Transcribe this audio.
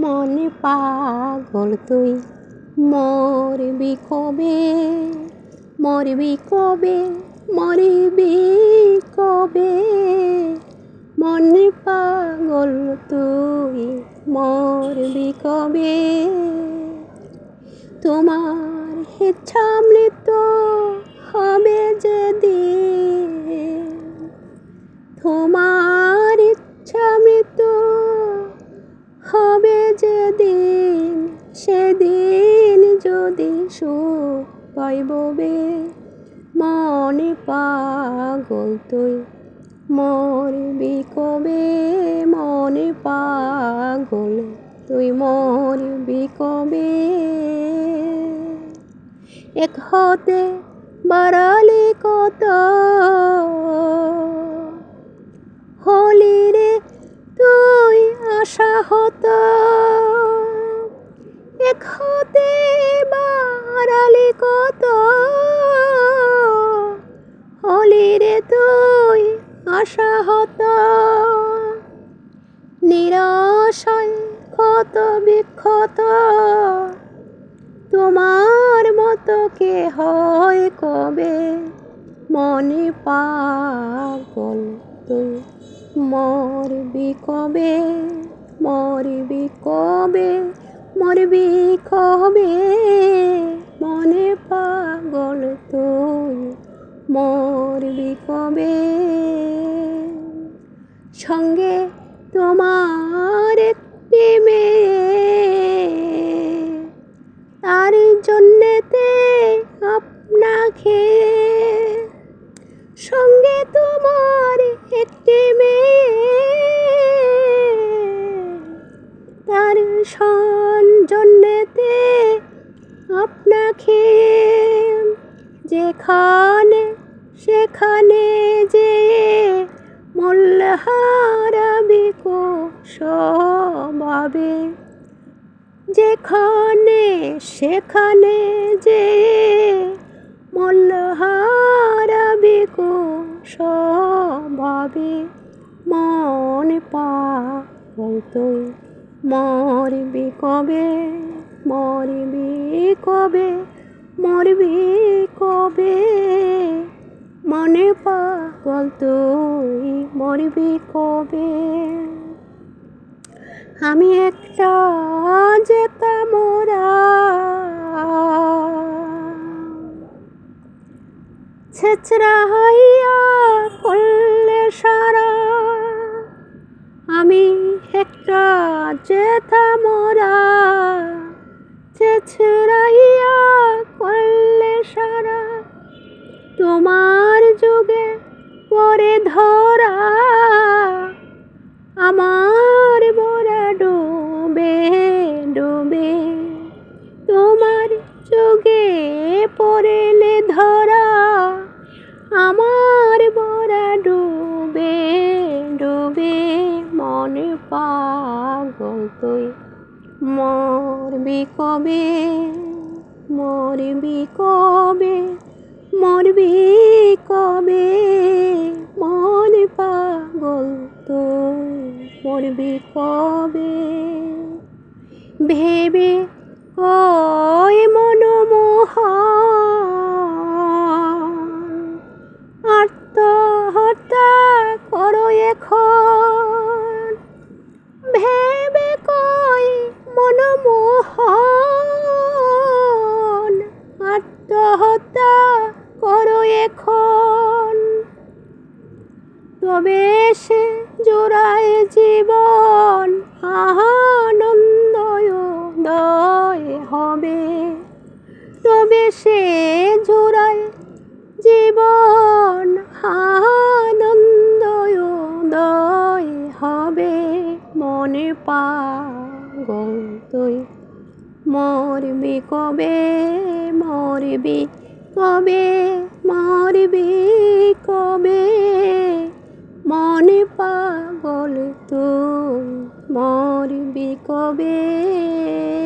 মনে পাগল তুই। মরবি কবে? মরবি কবে? মরবি কবে? মনে পাগল তুই, মরবি কবে? তোমার ইচ্ছা মৃত্যু হবে যদি তোমার ইচ্ছা মৃত্যু হবে যেদিন সেদিন যদি সুখ পাইববে মনে পাগল তুই মরবি কবে? মনে পাগল তুই মরবি কবে? এক হতে বাড়ালি কত এক হতে বাড়ালি কত? হলি রে তুই আশা হতো। নিরাশায় কত বিক্ষত? তোমার মতো কে হয় কবে? মনে পাগল তুই মরবি কবে? মরবি কবে? মরবি কবে মনে পাগল তুই মরবি কবে সঙ্গে তোমার একটি মেয়ে, তার জন্যেতে আপনাকে। সঙ্গে তোমার একটি মেয়ে, তার সন জন্যেতে আপনাকে যেখানে, সেখানে যে মূল্যহারাবি স্বভাবে যেখানে, সেখানে যে মূল্যহারাবি স্বভাবে মন পা তুই মরবি কবে? মরবি কবে? মরবি কবে? মনে পাগল তুই, মরবি কবে? আমি একটা যেতাম মোরা। ছেচরা হইয়া করলে সারা আমি একটা যেতাম মোরা। ছেচরাইয়া করলে সারা, তোমার যুগে পরে ধরা। আমার মোরা ডুবে ডুবে, তোমার যুগে পড়েলে ধরা। আমার মনে পাগল তুই। মরবি কবে? মরবি কবে? মরবি কবে? মন পাগল তুই। মরবি কবে? ভেবে ওই মনোমোহ আত্মহত্যা করো এখন। আত্মহত্যা করো এখন। তবে সে জোড়ায় জীবন, আনন্দয় হবে। তবে সে জোড়ায় জীবন, আনন্দয় হবে। মনে পাগল তুই। মরবি কবে মরবি কবে মরবি কবে? মনে পাগল তুই মরবি কবে?